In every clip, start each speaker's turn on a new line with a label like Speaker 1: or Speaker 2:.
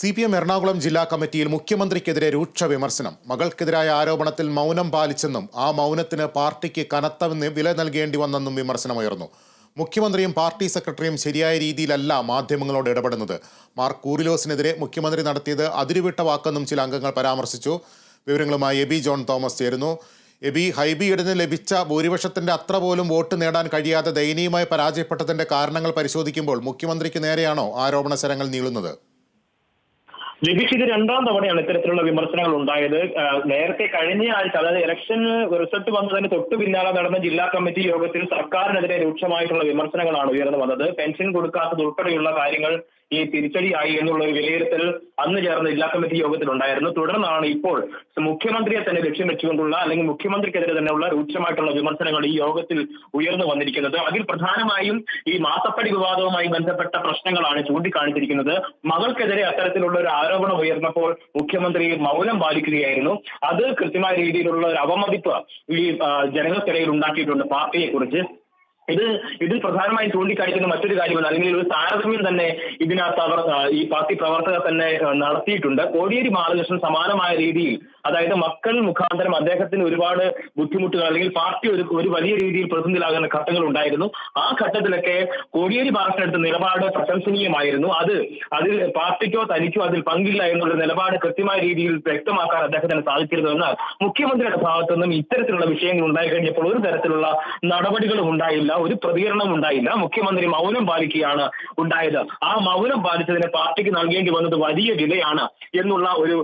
Speaker 1: C P M Ernakulam ജില്ലാ കമ്മിറ്റിയിൽ മുഖ്യമന്ത്രിക്കെതിരെ രൂക്ഷ വിമർശനം. മകൾക്കെതിരായ ആരോപണത്തിൽ മൗനം പാലിച്ചെന്നും ആ മൗനത്തിന് പാർട്ടിക്ക് കനത്ത വില നൽകേണ്ടി വന്നെന്നും വിമർശനമുയർന്നു. മുഖ്യമന്ത്രിയും പാർട്ടി സെക്രട്ടറിയും ശരിയായ രീതിയിലല്ല മാധ്യമങ്ങളോട് ഇടപെടുന്നത്. മാർക്ക് കൂറിലോസിനെതിരെ മുഖ്യമന്ത്രി നടത്തിയത് അതിരുവിട്ട വാക്കെന്നും ചില അംഗങ്ങൾ പരാമർശിച്ചു. വിവരങ്ങളുമായി എബി ജോൺ തോമസ് ചേരുന്നു. എബി ഹൈബിയിടന് ലഭിച്ച ഭൂരിപക്ഷത്തിന്റെ അത്ര പോലും വോട്ട് നേടാൻ കഴിയാതെ ദയനീയമായി പരാജയപ്പെട്ടതിന്റെ കാരണങ്ങൾ പരിശോധിക്കുമ്പോൾ മുഖ്യമന്ത്രിക്ക് നേരെയാണോ ആരോപണ ശരങ്ങൾ നീളുന്നത്?
Speaker 2: ലിബിക്ക് ഇത് രണ്ടാം തവണയാണ് ഇത്തരത്തിലുള്ള വിമർശനങ്ങൾ ഉണ്ടായത്. നേരത്തെ കഴിഞ്ഞ ആഴ്ച അതായത് ഇലക്ഷൻ റിസൾട്ട് വന്നതിന് തൊട്ടു പിന്നാലെ നടന്ന ജില്ലാ കമ്മിറ്റി യോഗത്തിൽ സർക്കാരിനെതിരെ രൂക്ഷമായിട്ടുള്ള വിമർശനങ്ങളാണ് ഉയർന്നു വന്നത്. പെൻഷൻ കൊടുക്കാത്തത് ഉൾപ്പെടെയുള്ള കാര്യങ്ങൾ ഈ തിരിച്ചടിയായി എന്നുള്ള ഒരു വിലയിരുത്തൽ അന്ന് ചേർന്ന ജില്ലാ കമ്മിറ്റി യോഗത്തിൽ ഉണ്ടായിരുന്നു തുടർന്നാണ് ഇപ്പോൾ മുഖ്യമന്ത്രിയെ തന്നെ ലക്ഷ്യം വെച്ചുകൊണ്ടുള്ള അല്ലെങ്കിൽ മുഖ്യമന്ത്രിക്കെതിരെ തന്നെയുള്ള രൂക്ഷമായിട്ടുള്ള വിമർശനങ്ങൾ ഈ യോഗത്തിൽ ഉയർന്നു വന്നിരിക്കുന്നത്. അതിൽ പ്രധാനമായും ഈ മാസപ്പടി വിവാദവുമായി ബന്ധപ്പെട്ട പ്രശ്നങ്ങളാണ് ചൂണ്ടിക്കാണിച്ചിരിക്കുന്നത്. മകൾക്കെതിരെ അത്തരത്തിലുള്ള ഒരു ആരോപണം ഉയർന്നപ്പോൾ മുഖ്യമന്ത്രി മൗനം പാലിക്കുകയായിരുന്നു. അത് കൃത്യമായ രീതിയിലുള്ള ഒരു അവമതിപ്പ് ഈ ജനങ്ങൾക്കിടയിൽ ഉണ്ടാക്കിയിട്ടുണ്ട് പാർട്ടിയെ കുറിച്ച് ഇത് ഇതിൽ പ്രധാനമായി ചൂണ്ടിക്കാണിക്കുന്ന മറ്റൊരു കാര്യമാണ്. അല്ലെങ്കിൽ ഒരു താരതമ്യം തന്നെ ഇതിനകത്ത് അവർ ഈ പാർട്ടി പ്രവർത്തകർ തന്നെ നടത്തിയിട്ടുണ്ട്. കോടിയേരി ബാലകൃഷ്ണൻ സമാനമായ രീതിയിൽ അതായത് മക്കൾ മുഖാന്തരം അദ്ദേഹത്തിന് ഒരുപാട് ബുദ്ധിമുട്ടുകൾ അല്ലെങ്കിൽ പാർട്ടി ഒരു ഒരു വലിയ രീതിയിൽ പ്രതിനിധിയിലാകുന്ന ഘട്ടങ്ങൾ ഉണ്ടായിരുന്നു. ആ ഘട്ടത്തിലൊക്കെ കോടിയേരി ബാലകൃഷ്ണൻ എടുത്ത നിലപാട് പ്രശംസനീയമായിരുന്നു. അത് അതിൽ പാർട്ടിക്കോ തനിക്കോ അതിൽ പങ്കില്ല എന്നുള്ള നിലപാട് കൃത്യമായ രീതിയിൽ വ്യക്തമാക്കാൻ അദ്ദേഹത്തിന് സാധിച്ചിരുന്നു. എന്നാൽ മുഖ്യമന്ത്രിയുടെ ഭാഗത്തു നിന്നും ഇത്തരത്തിലുള്ള വിഷയങ്ങൾ ഉണ്ടായി കഴിഞ്ഞപ്പോൾ ഒരു തരത്തിലുള്ള നടപടികളും ഉണ്ടായില്ല. ഒരു പ്രതികരണവും ഉണ്ടായില്ല. മുഖ്യമന്ത്രി മൗനം പാലിക്കുകയാണ് ഉണ്ടായത്. ആ മൗനം പാലിച്ചതിന് പാർട്ടിക്ക് നൽകേണ്ടി വന്നത് വലിയ വിലയാണ് എന്നുള്ള ഒരു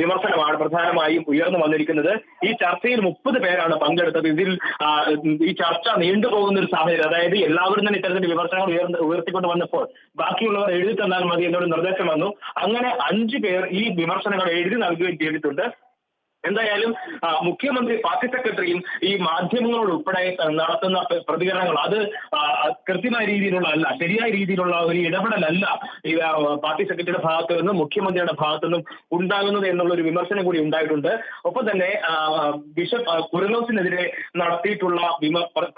Speaker 2: വിമർശനമാണ് പ്രധാനമായും ഉയർന്നു വന്നിരിക്കുന്നത്. ഈ ചർച്ചയിൽ മുപ്പത് പേരാണ് പങ്കെടുത്തത്. ഇതിൽ ഈ ചർച്ച നീണ്ടുപോകുന്ന ഒരു സാഹചര്യം അതായത് എല്ലാവരും തന്നെ ഇത്തരത്തിൽ വിമർശനങ്ങൾ ഉയർന്ന് ഉയർത്തിക്കൊണ്ട് വന്നപ്പോൾ ബാക്കിയുള്ളവർ എഴുതി തന്നാൽ മതി എന്നൊരു നിർദ്ദേശം വന്നു. അങ്ങനെ അഞ്ചു പേർ ഈ വിമർശനങ്ങൾ എഴുതി നൽകുകയും ചെയ്തിട്ടുണ്ട്. എന്തായാലും മുഖ്യമന്ത്രി പാർട്ടി സെക്രട്ടറിയും ഈ മാധ്യമങ്ങളോട് ഉൾപ്പെടെ നടത്തുന്ന പ്രതികരണങ്ങൾ അത് കൃത്യമായ രീതിയിലുള്ള അല്ല ശരിയായ രീതിയിലുള്ള ഒരു ഇടപെടലല്ല ഈ പാർട്ടി സെക്രട്ടറിയുടെ ഭാഗത്തു നിന്നും മുഖ്യമന്ത്രിയുടെ ഭാഗത്തു നിന്നും ഉണ്ടാകുന്നത് എന്നുള്ള ഒരു വിമർശനം കൂടി ഉണ്ടായിട്ടുണ്ട്. ഒപ്പം തന്നെ ബിഷപ്പ് കുരലോസിനെതിരെ നടത്തിയിട്ടുള്ള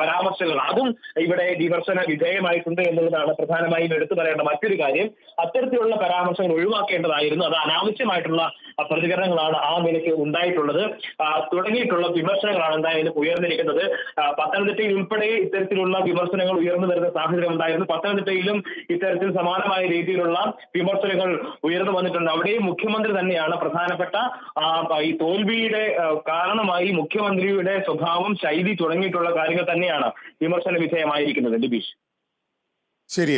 Speaker 2: പരാമർശങ്ങൾ അതും ഇവിടെ വിമർശന വിധേയമായിട്ടുണ്ട് എന്നുള്ളതാണ് പ്രധാനമായും എടുത്തു പറയേണ്ട മറ്റൊരു കാര്യം. അത്തരത്തിലുള്ള പരാമർശങ്ങൾ ഒഴിവാക്കേണ്ടതായിരുന്നു. അത് അനാവശ്യമായിട്ടുള്ള പ്രതികരണങ്ങളാണ് ആ നിലയ്ക്ക് ഉണ്ടായിട്ടുള്ളത്. തുടങ്ങിയിട്ടുള്ള വിമർശനങ്ങളാണ് എന്തായാലും ഉയർന്നിരിക്കുന്നത്. പത്തനംതിട്ടയിൽ ഉൾപ്പെടെ ഇത്തരത്തിലുള്ള വിമർശനങ്ങൾ ഉയർന്നു വരുന്ന സാഹചര്യം ഉണ്ടായിരുന്നു. പത്തനംതിട്ടയിലും ഇത്തരത്തിൽ സമാനമായ രീതിയിലുള്ള വിമർശനങ്ങൾ ഉയർന്നു വന്നിട്ടുണ്ട്. അവിടെയും മുഖ്യമന്ത്രി തന്നെയാണ് പ്രധാനപ്പെട്ട ഈ തോൽവിയുടെ കാരണമായി മുഖ്യമന്ത്രിയുടെ സ്വഭാവം ശൈലി തുടങ്ങിയിട്ടുള്ള കാര്യങ്ങൾ തന്നെയാണ് വിമർശന വിധേയമായിരിക്കുന്നത്. ലിബീഷ്.
Speaker 1: ശരി